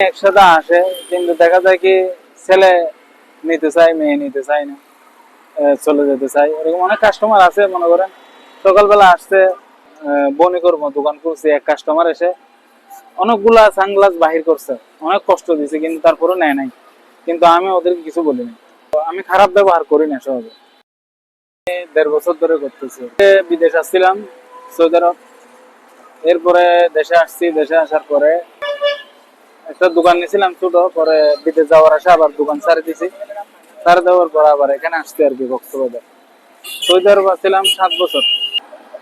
একসাথে আসে, কিন্তু দেখা যায় কি ছেলে নিতে চাই মেয়ে নিতে চাই না চলে যেতে চাই এরকম অনেক কাস্টমার আছে, মনে করেন। সকালবেলা আসছে বনি করব, দোকান করছি এক কাস্টমার এসে অনেকগুলা সানগ্লাস বাহির করছে। অনেক কষ্ট দিছে, কিন্তু তারপরে নেয় নাই। কিন্তু আমি ওদেরকে কিছু বলিনি আমি খারাপ ব্যবহার করি না সহজে। দেড় বছর ধরে করতেছি। বিদেশ আসছিলাম, সৌদি আরব। এরপরে দেশে আসছি, দেশে আসার পরে একটা দোকান নিয়েছিলাম ছোট, পরে বিদেশ যাওয়ার আসে আবার দোকান ছাড়ে দিছি ছাড়ে দেওয়ার পর আবার এখানে আসছি আর কি কক্সবাজার সৌদি আরব আসছিলাম সাত বছর।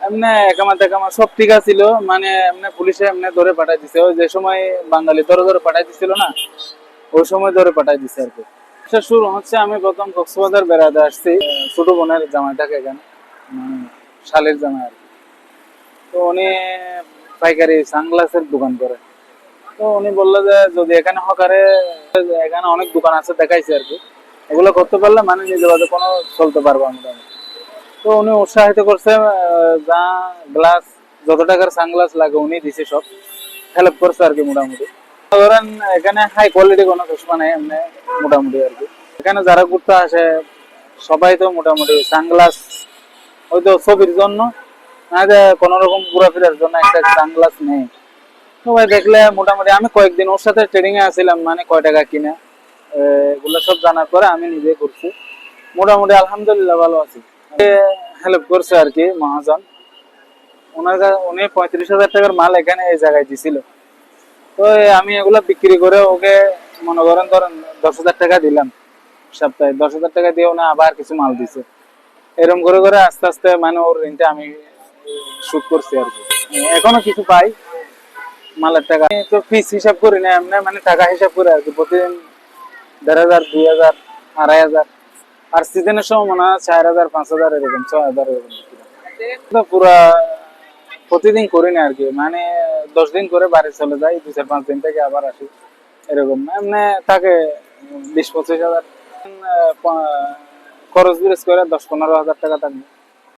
এমনি একামা টেকামা সব ঠিক ছিল মানে এমনি পুলিশে এমনি ধরে পাঠাই দিছে। ওই যে সময় বাঙালি ধরে ধরে পাঠাই দিছিল না, ওই সময় ধরে পাঠাই দিছে আর কি। শুরু হচ্ছে, আমি প্রথম কক্সবাজার বেড়াতে আসছি ছোট বোনের জামাই থাকে এখানে মানে শালের জামাই আর কি। তো উনি পাইকারি সানগ্লাসের দোকান করে। তো উনি বলল যে, যদি এখানে হকারে এখানে অনেক দোকান আছে, দেখাইছে আর কি। এগুলো করতে পারলে মানে নিজে বাদে কোনো চলতে পারব আমরা তো উনি উৎসাহিত করছে যা গ্লাস, যত টাকার সানগ্লাস লাগে উনি দিছে সব। হেল্প করছে আর কি মোটামুটি। ধরেন, এখানে হাই কোয়ালিটি কোনো চশমা নেই, এমনি মোটামুটি আর কি। এখানে যারা ঘুরতে আসে, সবাই তো মোটামুটি সানগ্লাস হয়তো ছবির জন্য। না যে কোনো রকম ঘোরাফেরার জন্য একটা সানগ্লাস নেই। সবাই দেখলে মোটামুটি আমি কয়েকদিন ওর সাথে ট্রেডিং এ আছিলাম মানে কয় টাকা কিনে এগুলো সব জানার পরে আমি নিজে করছি। মোটামুটি আলহামদুলিল্লাহ ভালো আছি। হেল্প করছে আর কি মহাজন। ওনার উনি পঁয়ত্রিশ হাজার টাকার মাল এখানে এই জায়গায় দিছিল। তো আমি এগুলো বিক্রি করে ওকে মনে করেন ধরেন দশ হাজার টাকা দিলাম সপ্তাহে। দশ হাজার টাকা দিয়ে উনি আবার কিছু মাল দিছে। এরকম করে করে আস্তে আস্তে মানে ওর ঋণটা আমি শুট করছি আর কি। এখনও কিছু পাই। মালের টাকা। তো ফিস হিসাব করি না, এমনি মানে টাকা হিসাব করে আর কি। প্রতিদিন দেড় হাজার, দুই হাজার, আড়াই হাজার। আর সিজনের সময় মনে হয় চার হাজার, পাঁচ হাজার এরকম, ছয় হাজার এরকম। তো পুরা প্রতিদিন করি না আর কি। মানে দশ দিন করে বাড়ি চলে যাই দু চার পাঁচ দিন থেকে আবার আসি। এরকম। এমনি থাকে বিশ পঁচিশ হাজার। খরচ বিরেজ করে দশ পনেরো হাজার টাকা থাকবে।